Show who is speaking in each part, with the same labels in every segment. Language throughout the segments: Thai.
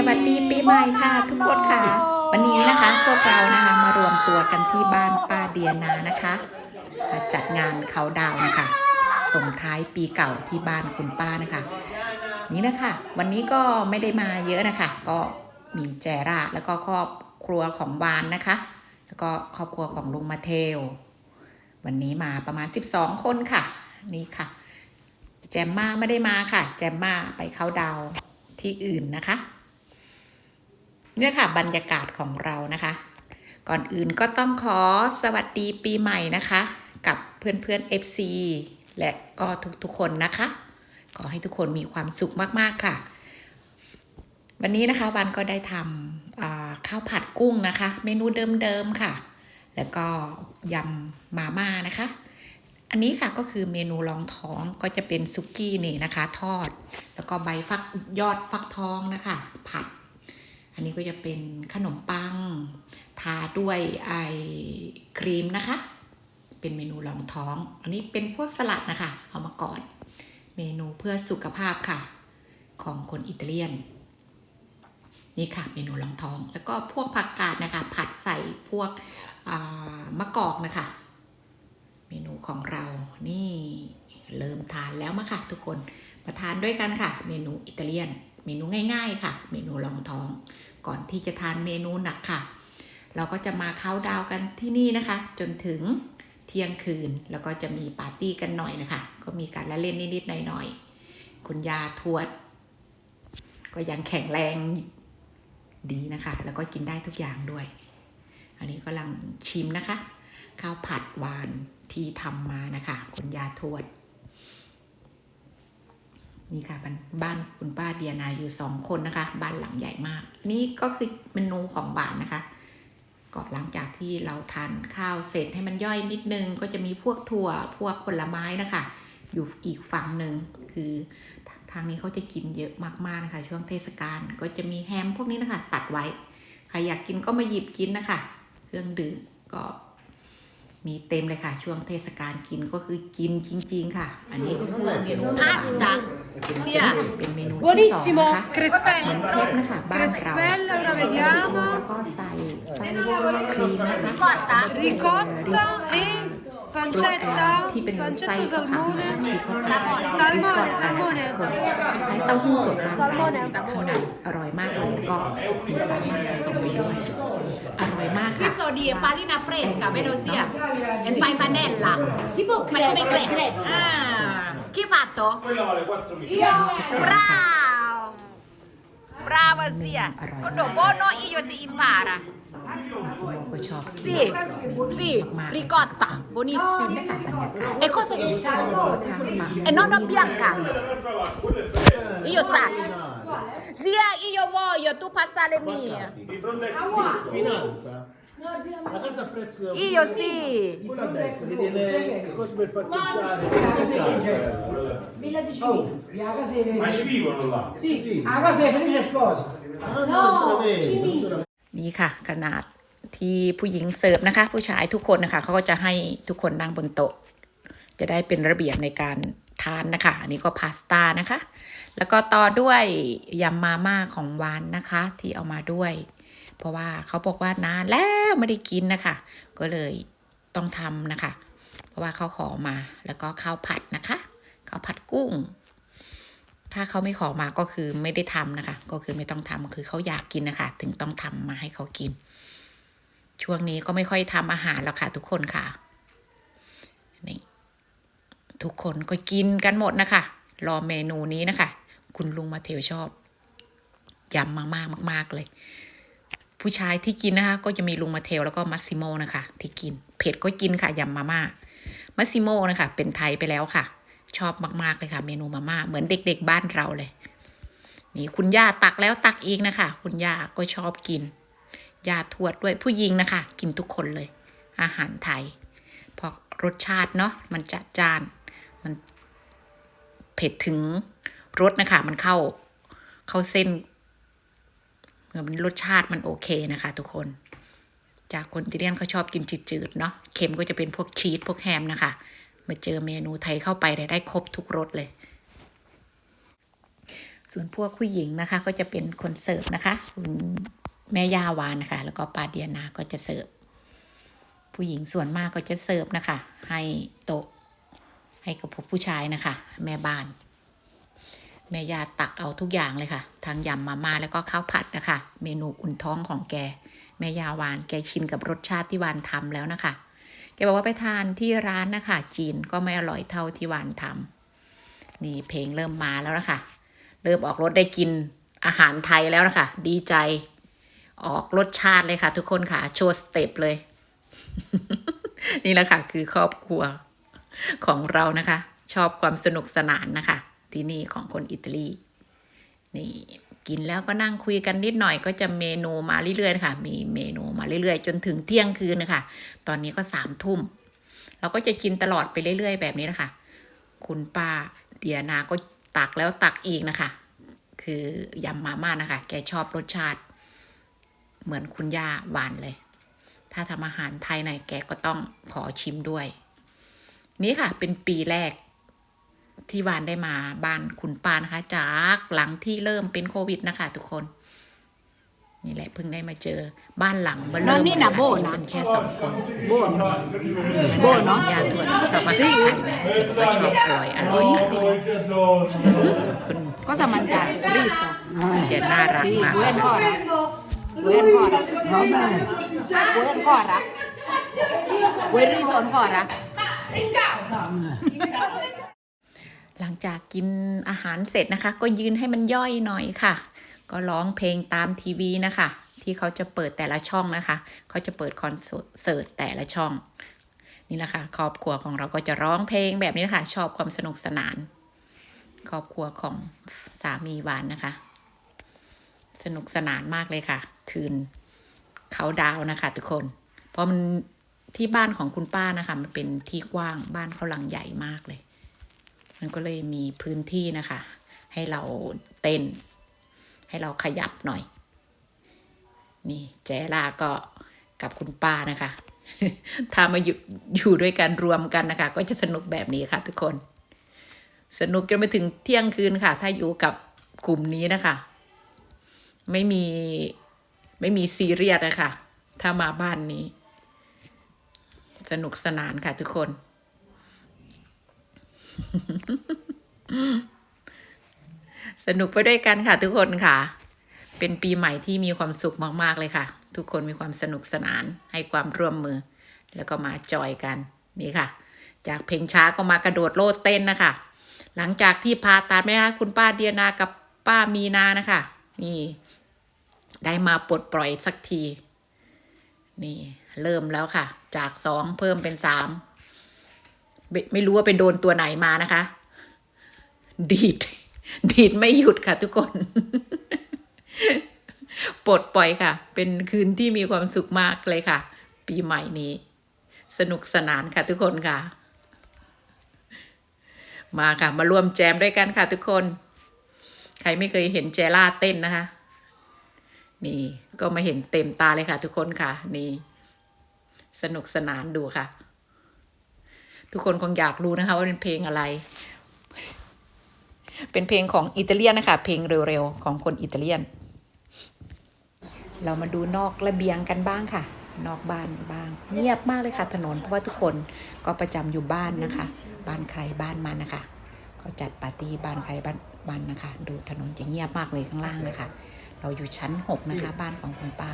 Speaker 1: สวัสดีปีใหม่ค่ะ ทุกคนค่ะ วันนี้นะคะพวกเรานะคะมารวมตัวกันที่บ้านป้าเดียนานะคะมาจัดงานเขาดาวนะคะส่งท้ายปีเก่าที่บ้านคุณป้านะคะ นี่นะคะ วันนี้ก็ไม่ได้มาเยอะนะคะ ก็มีแจราแล้วก็ครอบครัวของวานนะคะ แล้วก็ครอบครัวของลุงมาเทล วันนี้มาประมาณ 12 คนค่ะ นี่ค่ะ แจมมาไม่ได้มาค่ะ แจมมาไปเข้าดาวที่อื่นนะคะ เนี่ยค่ะบรรยากาศของเรานะคะ ก่อนอื่นก็ต้องขอสวัสดีปีใหม่นะคะ กับเพื่อนๆ FC และก็ทุกๆคนนะคะ ขอให้ทุกคนมีความสุขมากๆค่ะ วันนี้นะคะวันก็ได้ทำข้าวผัดกุ้งนะคะ เมนูเดิมๆค่ะ แล้วก็ยำมาม่านะคะอันนี้ค่ะก็คือเมนูรองท้องก็จะเป็นซุกี้นี่นะคะ ทอด แล้วก็ใบฟักยอดฟักทองนะคะ ผัด อันนี้ก็จะเป็นขนมปัง ทาด้วยไอครีมนะคะ เป็นเมนูรองท้อง อันนี้เป็นพวกสลัดนะคะ เอามาก่อน เมนูเพื่อสุขภาพค่ะ ของคนอิตาเลียน นี่ค่ะเมนูรองท้อง แล้วก็พวกผักกาดนะคะ ผัดใส่พวกมะกอกนะคะ เมนูของเรา นี่เริ่มทานแล้วมาค่ะ ทุกคน มาทานด้วยกันค่ะ เมนูอิตาเลียน เมนูง่าย ๆ ค่ะ เมนูรองท้อง ก่อนที่จะทานเมนูหนักค่ะ เราก็จะมาเข้าดาวกันที่นี่นะคะ จนถึงเที่ยงคืนแล้วก็จะมีปาร์ตี้กันหน่อยนะคะ ก็มีการละเล่นนิดๆหน่อยๆคุณยาทวด ก็ยังแข็งแรงดีนะคะ แล้วก็กินได้ทุกอย่างด้วย อันนี้กำลังชิมนะคะ ข้าวผัดหวานที่ทำมานะคะ คุณยาทวด นี่ค่ะบ้านบ้านคุณป้าเดียนาอยู่สองคนนะคะ บ้านหลังใหญ่มาก นี่ก็คือเมนูของหวานนะคะก่อนหลังจากที่เราทานข้าวเสร็จให้มันย่อยนิดนึง ก็จะมีพวกถั่วพวกผลไม้นะคะ อยู่อีกฝั่งหนึ่งคือทางนี้เขาจะกินเยอะมากๆนะคะ ช่วงเทศกาลก็จะมีแฮมพวกนี้นะคะ ตัดไว้ใครอยากกินก็มาหยิบกินนะคะ เครื่องดื่มก็ มีเต็มเลยค่ะ ช่วงเทศกาลกินก็คือกินจริง ๆ ค่ะ อันนี้ก็คือเมนู
Speaker 2: Pasta sia
Speaker 1: เป็นเมนูที่สอง
Speaker 3: Buonissimo,
Speaker 1: นะคะเหมือน
Speaker 3: crespella.
Speaker 1: เครปนะคะบ้านเรา
Speaker 3: Crespella, ora vediamo.
Speaker 1: แล้วก็ใส่ไส้ครีมนะคะ
Speaker 2: ricotta
Speaker 3: Ricotta e
Speaker 1: รสแอน
Speaker 3: pancetta,
Speaker 1: ที่เป็นไส้
Speaker 3: pancetta
Speaker 1: ข้าวผัด
Speaker 3: salmone.
Speaker 1: ชีส
Speaker 3: Salmone, salmone.
Speaker 1: คล้ายเต้าหู้สดบ้านเรา
Speaker 3: Salmone
Speaker 1: ข้างในอร่อยมากเลยแล้วก็มีสายมันผสมไปด้วยอร่อยมากค่ะ
Speaker 2: questo di farina fresca vedo sia e fai panella tipo come crepe ah chi ha fatto
Speaker 4: Quella vale 4
Speaker 2: bravo bravo sia quando buono io si impara
Speaker 1: Poi c'ho
Speaker 2: Sì, sì, ricotta, buonissima. E cosa che E non ho bianca. Io saggio. Zia, io voglio, tu passa le mie.
Speaker 4: Di fronte a
Speaker 5: finanza. La casa a prezzo
Speaker 2: Io sì.
Speaker 5: Si
Speaker 4: Ma ci vivono là?
Speaker 5: Sì. La casa è felice sposa. No, ci vivono.
Speaker 1: นี่ค่ะ ขนาดที่ผู้หญิงเสิร์ฟนะคะ ผู้ชายทุกคนนะคะเขาก็จะให้ทุกคนนั่งบนโต๊ะ จะได้เป็นระเบียบในการทานนะคะ อันนี้ก็พาสต้านะคะ แล้วก็ต่อด้วยยำมาม่าของหวานนะคะ ที่เอามาด้วย เพราะว่าเขาบอกว่านานแล้วไม่ได้กินนะคะ ก็เลยต้องทำนะคะ เพราะว่าเขาขอมาแล้วก็ข้าวผัดนะคะข้าวผัดกุ้ง ถ้าเขาไม่ขอมาก็คือไม่ได้ทำนะคะ ก็คือไม่ต้องทำคือเขาอยากกินนะคะ ถึงต้องทำมาให้เขากิน ช่วงนี้ก็ไม่ค่อยทำอาหารแล้วค่ะ ทุกคนค่ะนี่ทุกคนก็กินกันหมดนะคะ รอเมนูนี้นะคะ คุณลุงมาเทลชอบยำมากๆมาก ๆเลย ผู้ชายที่กินนะคะ ก็จะมีลุงมาเทลแล้วก็มัสซิโมนะคะ ที่กินเผ็ดก็กินค่ะยำมาม่ามัสซิโมนะคะ เป็นไทยไปแล้วค่ะ ชอบมาก ๆ เลยค่ะ เมนูมาม่าเหมือนเด็ก ๆ บ้านเราเลย นี่คุณย่าตักแล้วตักอีกนะคะ คุณย่าก็ชอบกินย่าทวดด้วยผู้หญิงนะคะ กินทุกคนเลย อาหารไทยเพราะรสชาติเนาะมันจัดจานมันเผ็ดถึงรสนะคะ มันเข้าเข้าเส้นเหมือนรสชาติมันโอเคนะคะ ทุกคน จากคนที่เรียนเขาชอบกินจืดๆเนาะเค็มก็จะเป็นพวกชีสพวกแฮมนะคะ มาเจอเมนูไทยเข้าไปได้ได้ครบทุกรสเลย ส่วนพวกผู้หญิงนะคะ ก็จะเป็นคนเสิร์ฟนะคะ คุณแม่ยาวานนะคะ แล้วก็ปาเดียนาก็จะเสิร์ฟผู้หญิงส่วนมากก็จะเสิร์ฟนะคะ ให้โต๊ะให้กับผู้ชายนะคะ แม่บ้าน แม่ยาตักเอาทุกอย่างเลยค่ะ ทั้งยำมาม่าแล้วก็ข้าวผัดนะคะ เมนูอุ่นท้องของแก แม่ยาวานแกชินกับรสชาติที่วานทำแล้วนะคะ แกบอกว่าไปทานที่ร้านนะคะ จีนก็ไม่อร่อยเท่าที่วานทำนี่เพลงเริ่มมาแล้วนะคะ เริ่มออกรสได้กินอาหารไทยแล้วนะคะ ดีใจ ออกรสชาติเลยค่ะ ทุกคนค่ะ โชว์สเต็ปเลย นี่แหละค่ะคือครอบครัวของเรานะคะ ชอบความสนุกสนานนะคะ ที่นี่ของคนอิตาลี นี่ กินแล้วก็นั่งคุยกันนิดหน่อยก็จะเมนูมาเรื่อยๆนะคะมีเมนูมาเรื่อยๆ จนถึงเที่ยงคืนนะคะ ตอนนี้ก็สามทุ่ม เราก็จะกินตลอดไปเรื่อย ๆ แบบนี้นะคะ คุณป้าเดียนาก็ตักแล้วตักอีกนะคะ คือยำมาม่านะคะ แกชอบรสชาติ เหมือนคุณย่าหวานเลย ถ้าทำอาหารไทยไหนแกก็ต้องขอชิมด้วย นี่ค่ะเป็นปีแรก ที่วานได้มาบ้านคุณป้านะคะ จากหลังที่เริ่มเป็นโควิดนะคะ ทุกคน นี่แหละเพิ่งได้มาเจอบ้านหลังเบอร์เริ่ม
Speaker 2: แล้วนี่น่ะ
Speaker 1: เลย
Speaker 2: โบ
Speaker 1: ค่ะ
Speaker 2: นะ
Speaker 1: ที่เป็นแค่สองคน
Speaker 2: โบน
Speaker 1: โบเนาะยาทวดชอบมาขายไทยแบบที่บอกว่าชอบอร่อยอร่อยอร่อยคุณ
Speaker 2: Cosa mangiare? Rito.
Speaker 1: แกน่ารัก
Speaker 2: Sì,
Speaker 1: มาก
Speaker 2: vuoi ancora? Vuoi ancora?
Speaker 5: Vabbè.
Speaker 2: Vuoi ancora? Vuoi il riso ancora?
Speaker 1: หลังจากกินอาหารเสร็จนะคะ ก็ยืนให้มันย่อยหน่อยค่ะ ก็ร้องเพลงตามทีวีนะคะ ที่เขาจะเปิดแต่ละช่องนะคะ เขาจะเปิดคอนเสิร์ตแต่ละช่อง นี่แหละค่ะครอบครัวของเราก็จะร้องเพลงแบบนี้นะคะ ชอบความสนุกสนาน ครอบครัวของสามีวานนะคะ สนุกสนานมากเลยค่ะ คืนเขาดาวนะคะ ทุกคน เพราะมันที่บ้านของคุณป้านะคะ มันเป็นที่กว้างบ้านเขาหลังใหญ่มากเลย มันก็เลยมีพื้นที่นะคะ ให้เราเต้น ให้เราขยับหน่อย นี่แจล่าก็กับคุณป้านะคะ ถ้ามาอยู่อยู่ด้วยกันรวมกันนะคะ ก็จะสนุกแบบนี้ค่ะทุกคน สนุกจนไปถึงเที่ยงคืนค่ะ ถ้าอยู่กับกลุ่มนี้นะคะ ไม่มีไม่มีซีเรียสนะคะ ถ้ามาบ้านนี้ สนุกสนานค่ะทุกคน สนุกไปด้วยกันค่ะ ทุกคนค่ะ เป็นปีใหม่ที่มีความสุขมาก ๆ เลยค่ะ ทุกคนมีความสนุกสนานให้ความร่วมมือ แล้วก็มาจอยกันนี่ค่ะ จากเพลงช้าก็มากระโดดโลดเต้นนะคะ หลังจากที่พาตัดไหมคะคุณป้าเดียนากับป้ามีนานะคะ นี่ ได้มาปลดปล่อยสักที นี่ เริ่มแล้วค่ะ จากสองเพิ่มเป็นสาม ไม่ไม่รู้ว่าไปโดนตัวไหนมานะคะ ดีด ดีดไม่หยุดค่ะทุกคน ปลดปล่อยค่ะ เป็นคืนที่มีความสุขมากเลยค่ะ ปีใหม่นี้ สนุกสนานค่ะทุกคนค่ะ มาค่ะ มาร่วมแจมด้วยกันค่ะทุกคน ใครไม่เคยเห็นแจล่าเต้นนะคะ นี่ก็มาเห็นเต็มตาเลยค่ะ ทุกคนค่ะ นี่ สนุกสนานดูค่ะ ทุกคนคงอยากรู้นะคะว่าเป็นเพลงอะไร เป็นเพลงของอิตาเลียนนะคะ เพลงเร็วๆ ของคนอิตาเลียน เรามาดูนอกระเบียงกันบ้างค่ะ นอกบ้านบ้าง เงียบมากเลยค่ะถนนเพราะว่าทุกคนก็ประจำอยู่บ้านนะคะ บ้านใครบ้านมันนะคะ ก็จัดปาร์ตี้บ้านใครบ้านมันนะคะ ดูถนนจะเงียบมากเลยข้างล่างนะคะ เราอยู่ชั้นหกนะคะ บ้านของคุณป้า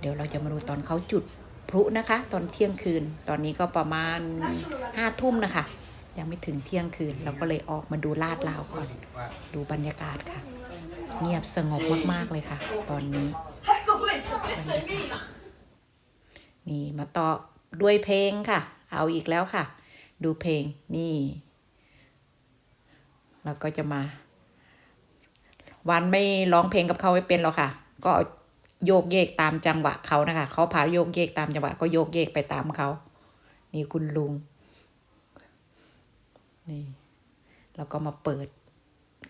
Speaker 1: เดี๋ยวเราจะมาดูตอนเขาจุด พลุนะคะ ตอนเที่ยงคืน ตอนนี้ก็ประมาณห้าทุ่มนะคะ ยังไม่ถึงเที่ยงคืน เราก็เลยออกมาดูลาดราวก่อน ดูบรรยากาศค่ะ เงียบสงบมากๆเลยค่ะ ตอนนี้นี่มาต่อด้วยเพลงค่ะ เอาอีกแล้วค่ะ ดูเพลงนี่ เราก็จะมา วันไม่ร้องเพลงกับเขาไม่เป็นหรอกค่ะ ก็ โยกเยกตามจังหวะเขานะคะ เขาพาโยกเยกตามจังหวะก็โยกเยกไปตามเขา นี่คุณลุง นี่แล้วก็มาเปิด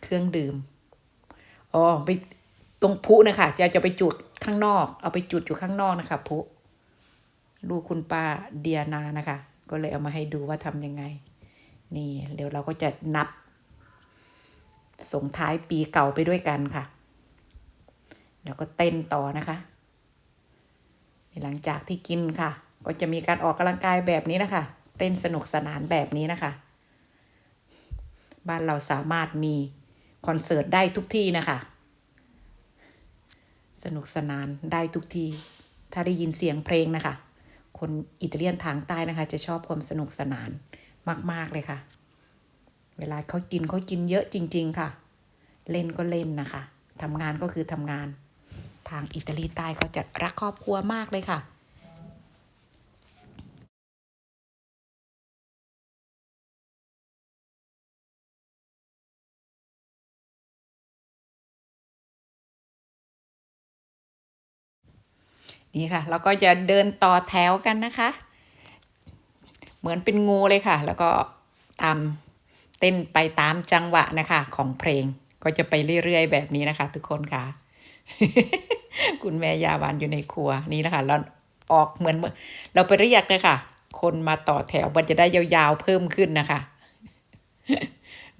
Speaker 1: เครื่องดื่ม อ๋อไปตรงพุนะคะจะจะไปจุดข้างนอก เอาไปจุดอยู่ข้างนอกนะคะพุดูกคุณป้าเดียนานะคะ ก็เลยเอามาให้ดูว่าทำยังไง นี่เดี๋ยวเราก็จะนับส่งท้ายปีเก่าไปด้วยกันค่ะ แล้วก็เต้นต่อนะคะ หลังจากที่กินค่ะ ก็จะมีการออกกำลังกายแบบนี้นะคะ เต้นสนุกสนานแบบนี้นะคะ บ้านเราสามารถมีคอนเสิร์ตได้ทุกที่นะคะ สนุกสนานได้ทุกที่ ถ้าได้ยินเสียงเพลงนะคะ คนอิตาเลียนทางใต้นะคะ จะชอบความสนุกสนานมาก ๆ เลยค่ะ เวลาเขากินเขากินเยอะจริง ๆ ค่ะ เล่นก็เล่นนะคะทำงานก็คือทำงาน ทางอิตาลีใต้เขาจะรักครอบครัวมากเลยค่ะนี่ค่ะเราก็จะเดินต่อแถวกันนะคะ เหมือนเป็นงูเลยค่ะ แล้วก็ตามเต้นไปตามจังหวะนะคะ ของเพลงก็จะไปเรื่อยๆแบบนี้นะคะ ทุกคนค่ะ คุณแม่ยาวันอยู่ในครัวนี่นะคะเราออกเหมือนเราไปเรียกเลยค่ะ คนมาต่อแถวมันจะได้ยาวๆเพิ่มขึ้นนะคะ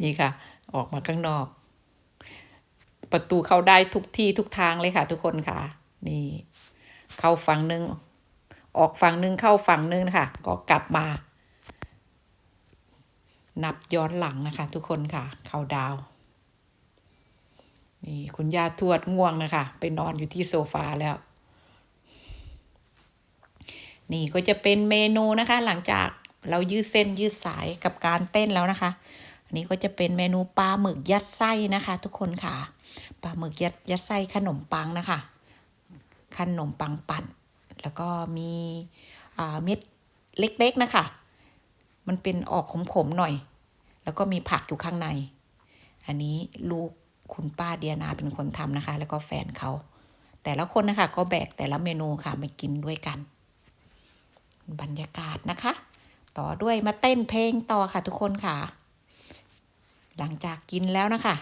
Speaker 1: นี่ค่ะ ออกมาข้างนอก ประตูเข้าได้ทุกที่ทุกทางเลยค่ะ ทุกคนค่ะ นี่ เข้าฝั่งหนึ่งออกฝั่งหนึ่งเข้าฝั่งหนึ่งนะคะก็กลับมานับย้อนหลังนะคะ ทุกคนค่ะ เข้าดาว นี่คุณย่าทวดง่วงนะคะ ไปนอนอยู่ที่โซฟาแล้ว นี่ก็จะเป็นเมนูนะคะ หลังจากเรายืดเส้นยืดสายกับการเต้นแล้วนะคะอันนี้ก็จะเป็นเมนูปลาหมึกยัดไส้นะคะ ทุกคนค่ะปลาหมึกยัดยัดไส้ขนมปังนะคะ ขนมปังปั่น แล้วก็มีเม็ดเล็กๆนะคะ มันเป็นออกขมๆหน่อย แล้วก็มีผักอยู่ข้างใน อันนี้ลูก คุณป้าเดียนาเป็นคนทำนะคะ แล้วก็แฟนเขา แต่ละคนนะคะ ก็แบกแต่ละเมนูค่ะมากินด้วยกัน บรรยากาศนะคะ ต่อด้วยมาเต้นเพลงต่อค่ะทุกคนค่ะ หลังจากกินแล้วนะคะ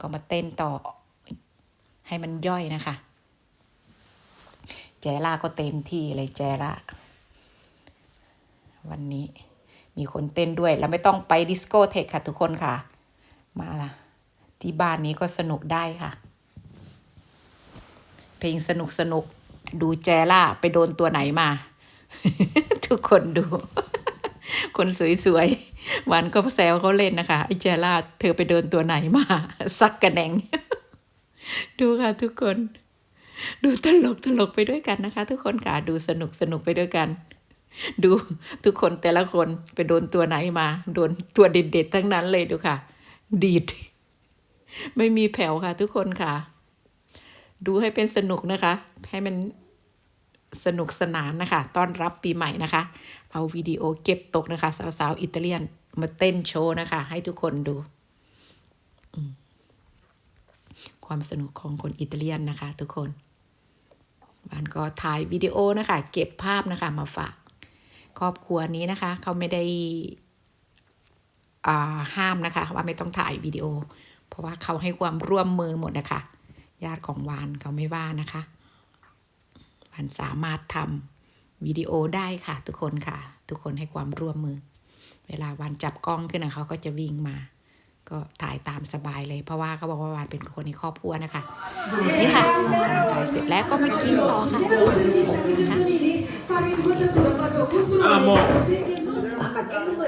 Speaker 1: ก็มาเต้นต่อให้มันย่อยนะคะ แจล่าก็เต็มที่เลยแจล่าวันนี้มีคนเต้นด้วยแล้วไม่ต้องไปดิสโก้เทคค่ะทุกคนค่ะ มาละ ที่บ้านนี้ก็สนุกได้ค่ะ เพลงสนุกสนุกดูแจล่าไปโดนตัวไหนมา ทุกคนดู คนสวยๆวันก็แซวเขาเล่นนะคะไอ้แจล่าเธอไปโดนตัวไหนมาซักกระแหนง ดูค่ะทุกคน ดูตลกตลกไปด้วยกันนะคะ ทุกคนค่ะดูสนุกสนุกไปด้วยกัน ดูทุกคนแต่ละคนไปโดนตัวไหนมา โดนตัวเด็ดๆทั้งนั้นเลยดูค่ะ ดีด ไม่มีแผ่วค่ะทุกคนค่ะ ดูให้เป็นสนุกนะคะ ให้มันสนุกสนานนะคะ ต้อนรับปีใหม่นะคะ เอาวิดีโอเก็บตกนะคะ สาวๆอิตาเลียนมาเต้นโชว์นะคะ ให้ทุกคนดู ความสนุกของคนอิตาเลียนนะคะ ทุกคนบ้านก็ถ่ายวิดีโอนะคะ เก็บภาพนะคะมาฝาก ครอบครัวนี้นะคะ เขาไม่ได้อ่าห้ามนะคะ ว่าไม่ต้องถ่ายวิดีโอ เพราะว่าเขาให้ความร่วมมือหมดนะคะ ญาติของวานเขาไม่ว่านะคะวานสามารถทำวิดีโอได้ค่ะ ทุกคนค่ะ ทุกคนให้ความร่วมมือ เวลาวานจับกล้องขึ้นนะเขาก็จะวิ่งมา ก็ถ่ายตามสบายเลย เพราะว่าเขาบอกว่าวานเป็นคนในครอบครัวนะคะนี่ค่ะออกกำลังกายเสร็จแล้วก็มากินต่อค่ะนะคะ
Speaker 4: Amo.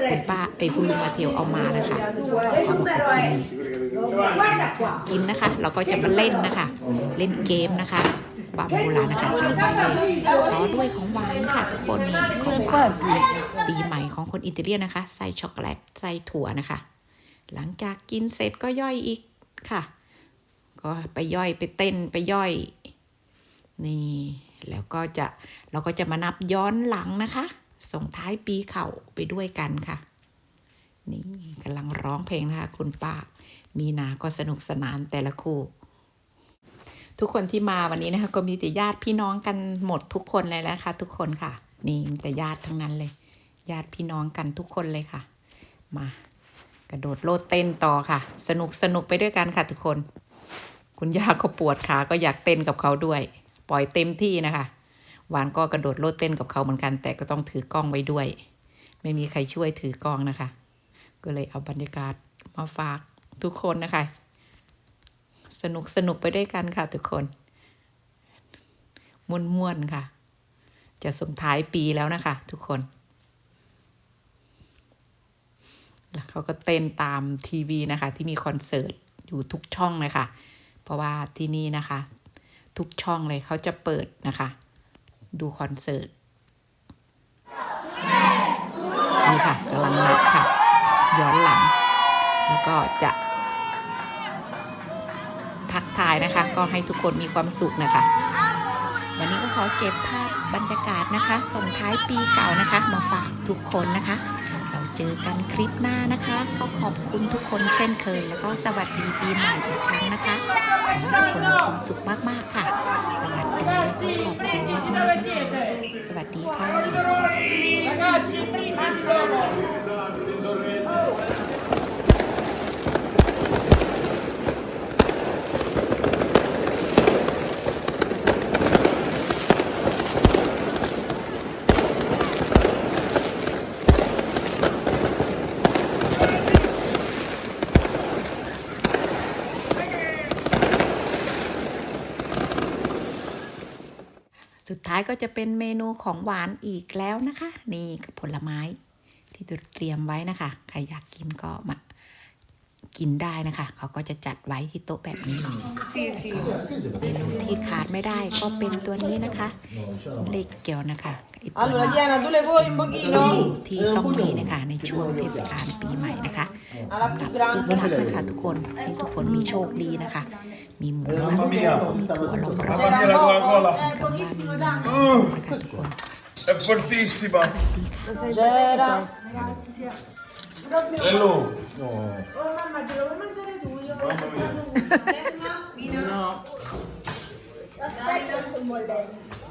Speaker 1: คุณป้าไอ้ยคุณลุงมาเทียวเอามานะคะเอามากิน กินนะคะ เราก็จะมาเล่นนะคะ เล่นเกมนะคะบาโบราณนะคะกินไปเลยต่อด้วยของหวานค่ะทุกคนนี่ของหวานปีใหม่ของคนอิตาเลียนนะคะ ใส่ช็อกโกแลตใส่ถั่วนะคะ หลังจากกินเสร็จก็ย่อยอีกค่ะ ก็ไปย่อยไปเต้นไปย่อย นี่ แล้วก็จะเราก็จะมานับย้อนหลังนะคะ ส่งท้ายปีเข่าไปด้วยกันค่ะ นี่ กำลังร้องเพลงนะคะคุณป้า มีนาก็สนุกสนานแต่ละคู่ ทุกคนที่มาวันนี้นะคะก็มีแต่ญาติพี่น้องกันหมดทุกคนเลยนะคะ ทุกคนค่ะ นี่มีแต่ญาติทั้งนั้นเลย ญาติพี่น้องกันทุกคนเลยค่ะ มากระโดดโลดเต้นต่อค่ะ สนุกสนุกไปด้วยกันค่ะ ทุกคน คุณย่าก็ปวดขาก็อยากเต้นกับเขาด้วย ปล่อยเต็มที่นะคะหวานก็กระโดดโลดเต้นกับเขาเหมือนกัน แต่ก็ต้องถือกล้องไว้ด้วย ไม่มีใครช่วยถือกล้องนะคะ ก็เลยเอาบรรยากาศมาฝากทุกคนนะคะ สนุกสนุกไปด้วยกันค่ะทุกคนม่วนๆค่ะ จะส่งท้ายปีแล้วนะคะ ทุกคน แล้วเขาก็เต้นตามทีวีนะคะ ที่มีคอนเสิร์ตอยู่ทุกช่องเลยค่ะ เพราะว่าที่นี่นะคะ ทุกช่องเลยเขาจะเปิดนะคะ ดูคอนเสิร์ตนี่ค่ะกำลังนับค่ะ ย้อนหลัง แล้วก็จะ ทักทายนะคะ ก็ให้ทุกคนมีความสุขนะคะ วันนี้ก็ขอเก็บภาพบรรยากาศนะคะ ส่งท้ายปีเก่านะคะ มาฝากทุกคนนะคะ เราเจอกันคลิปหน้านะคะ ก็ขอบคุณทุกคนเช่นเคย แล้วก็สวัสดีปีใหม่อีกครั้งนะคะขอให้ทุกคนมีความสุขมากๆค่ะ สวัสดีแล้วก็ขอบคุณมากๆนะคะสวัสดีค่ะ
Speaker 5: Ragazzi, prima si dopo.
Speaker 1: ท้ายก็จะเป็นเมนูของหวานอีกแล้วนะคะ นี่กับผลไม้ที่เตรียมไว้นะคะ ใครอยากกินก็มา กินได้นะคะ เขาก็จะจัดไว้ที่โต๊ะแบบนี้
Speaker 3: Sì, sì.
Speaker 1: เมนูที่ขาดไม่ได้ก็เป็นตัวนี้นะคะเล็กเกียวนะคะไอ้ตัว
Speaker 6: Allora Diana, tu le vuoi un pochino?
Speaker 1: ที่ต้องมีนะคะในช่วงเทศกาลปีใหม่นะคะสำหรับผู้รักนะคะทุกคนให้ทุกคนมีโชคดีนะคะ มีหมูแล้วก็มีถั่วรอบๆ
Speaker 4: Davanti alla Coca-Cola.
Speaker 1: กับบ้านมีเงินนะคะทุกคน
Speaker 4: È fortissima.
Speaker 6: C'era.
Speaker 4: Hello.
Speaker 5: Oh.
Speaker 4: Oh mamma, te lo vuoi mangiare tu? Io voglio mangiare
Speaker 1: un Mamma,
Speaker 4: mi do.
Speaker 6: No. Dai, non sono bollente.